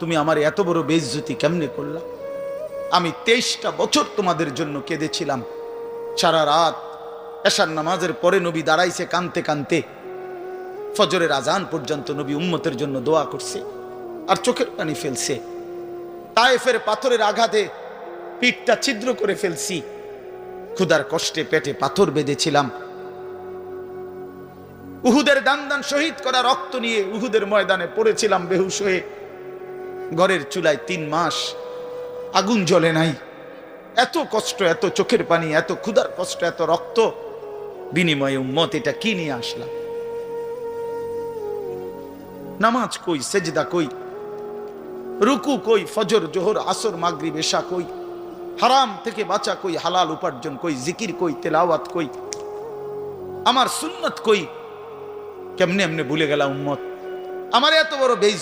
তুমি আমার এত বড় বেইজ্জতি কেমনে করলা? আমি তেইশটা বছর তোমাদের জন্য কেঁদেছিলাম। সারা রাত এশার নামাজের পরে নবী দাঁড়াইছে কানতে কানতে। ফজরের আজান পর্যন্ত নবী উম্মতের জন্য দোয়া করছে আর চোখের পানি ফেলছে। তায়েফের পাথরের আঘাতে পিঠটা ছিদ্র করে ফেলছি। ক্ষুধার কষ্টে পেটে পাথর বেঁধেছিলাম। উহুদের দান শহীদ করা রক্ত নিয়ে উহুদের ময়দানে পড়েছিলাম বেহুশ হয়ে। ঘরের চুলায় তিন মাস আগুন জ্বলে নাই। এত কষ্ট, এত চোখের পানি, এত ক্ষুধার কষ্ট, এত রক্ত। বিনিময়ে উম্মত এটা কি নিয়ে আসলাম? নামাজ কই, সেজদা কই? রুকু কই, ফজর, জোহর, আসর মাগরি বেশা কই? হারাম থেকে বাঁচা কই, হালাল উপার্জন কই, জিকির কই, তেলাওয়াত কই? আমার সুন্নত কই? কেমনে এমনি ভুলে গেলাম উম্মত? আমার এত বড় বেইজ